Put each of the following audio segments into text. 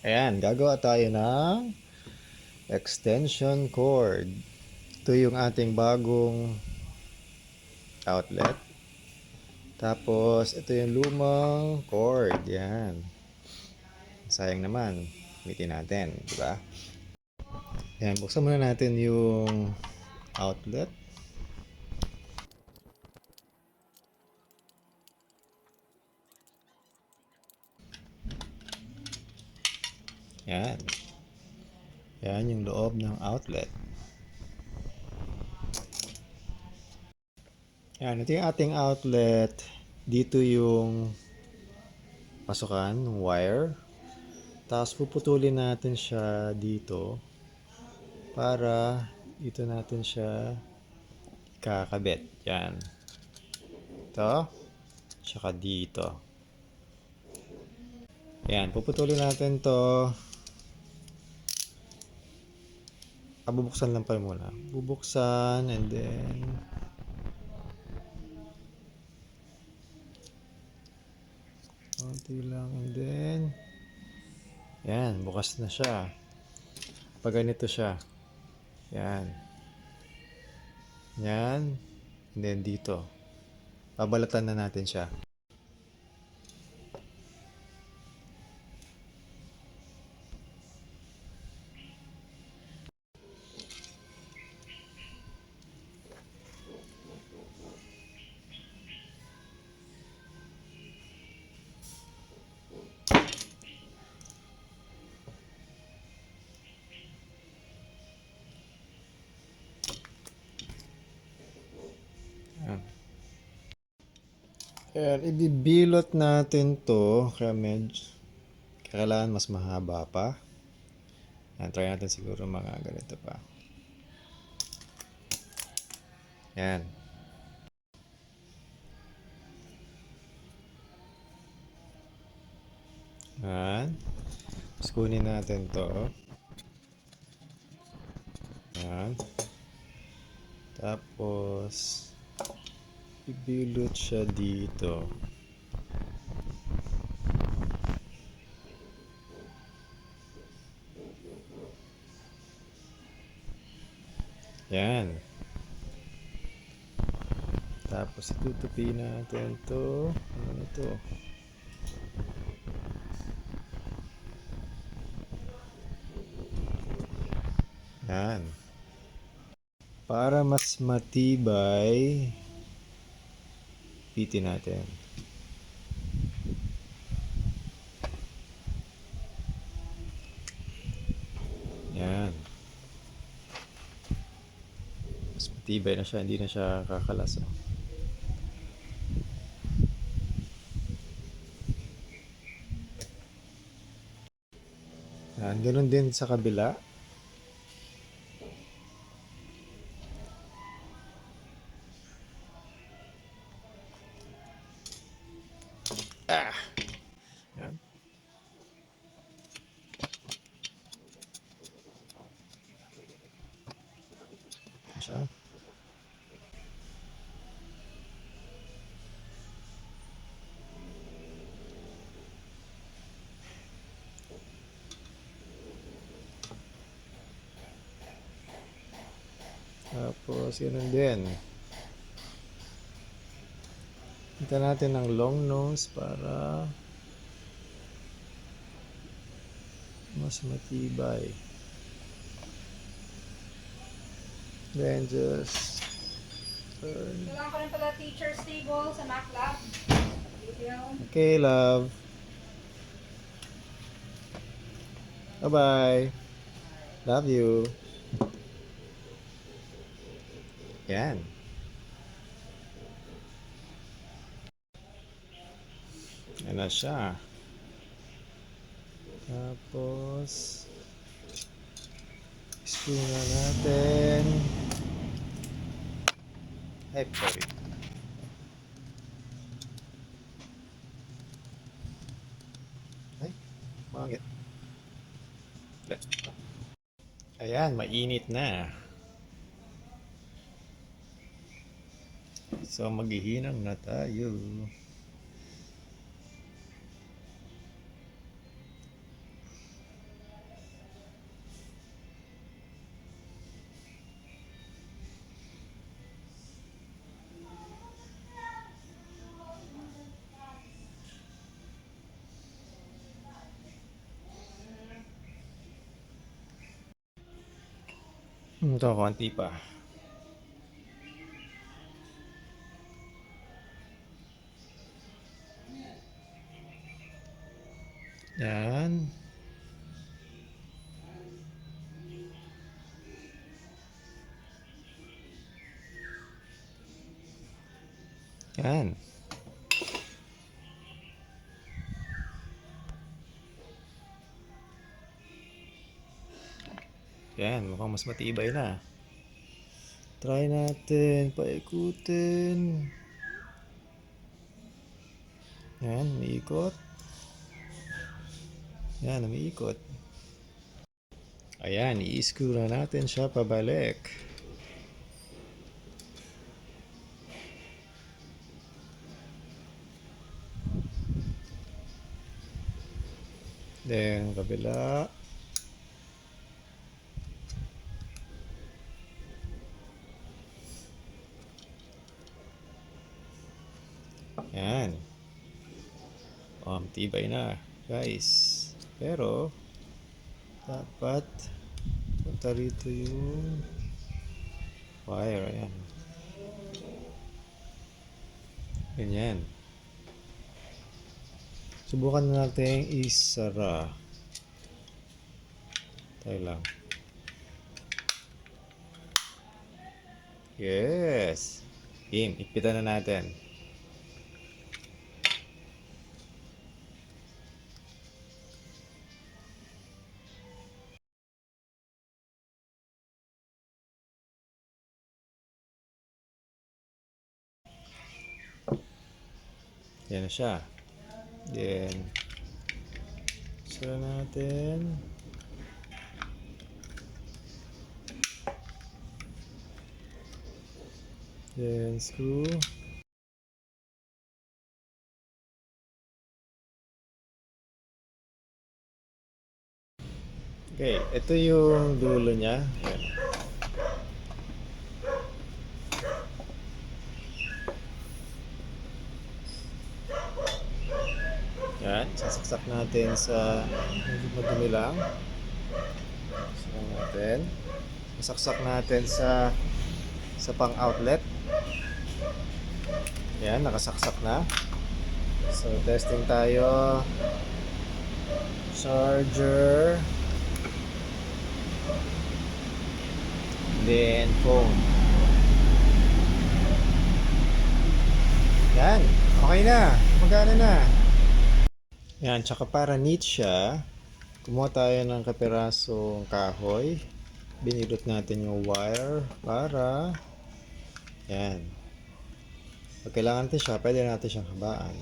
Ayan, gagawa tayo ng extension cord. Ito yung ating bagong outlet. Tapos, ito yung lumang cord. Yan. Sayang naman. Gamitin natin. Di ba? Yan, buksan muna natin yung outlet. Yan. Yan yung loob ng outlet. Yan, ito yung ating outlet. Dito yung pasukan ng wire. Tapos puputulin natin siya dito para dito natin siya kakabit. Yan. Ito. Tsaka dito. Yan, puputulin natin to. Ah, bubuksan lang pala muna. Bubuksan and then konti lang and then yan, bukas na siya. Pag ganito siya. Yan. Yan. And then dito. Babalatan na natin siya. Yan. Ayan, ibibilot natin to kaya medyo kailangan mas mahaba pa. Yan, try natin siguro mga ganito pa. Yan. Yan. Tapos kunin natin to. Yan. Tapos, ibilot siya dito. Yan. Tapos itutupi natin to. Ano to? Yan. Para mas matibay, pitin natin. Yan. Mas matibay na siya, hindi na siya kakalas. oh. Yan, ganun din sa kabila. Siya. Tapos, yun din. Hinta natin ng long nose para mas matibay. Then just turn. Kailangan ko rin pala teacher's table sa MacLab. Video. Okay, love. Bye-bye. Love you. Yan. Yan na siya. Tapos, screw na natin. Ay, sorry. Ay, bakit? Ayan, mainit na. So, maghihinang na tayo. Ito, konti pa. Yan. Yan. Yan, mukhang mas matibay na. Try natin, paikutin. Yan, umiikot. Yan, umiikot. Ayan, i-screw na natin siya pabalik. Then, kabila. Yan. Matibay na, guys. Pero, dapat punta rito yung wire. Ayan. Ganyan. Subukan na natin isara. Tayo lang. Yes. Game, ipitan na natin. Yan na siya. Then, sara natin. Then, screw. Okay, ito yung dulo niya. Yan. Yan, sasaksak natin sa madumi lang. Sasaksak natin. Sasaksak natin sa sa pang outlet. Yan, nakasaksak na. So, testing tayo. Charger. Then, phone. Yan, okay na. Magana na. Yan, tsaka para neat siya, kumuha tayo ng kapirasong kahoy. Binilot natin yung wire para yan. Pag kailangan natin siya, pwede natin siyang habaan.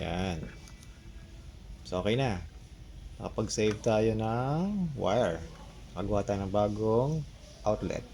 Yan. So, okay na. Nakapag-save tayo ng wire. Magawa tayo ng bagong outlet.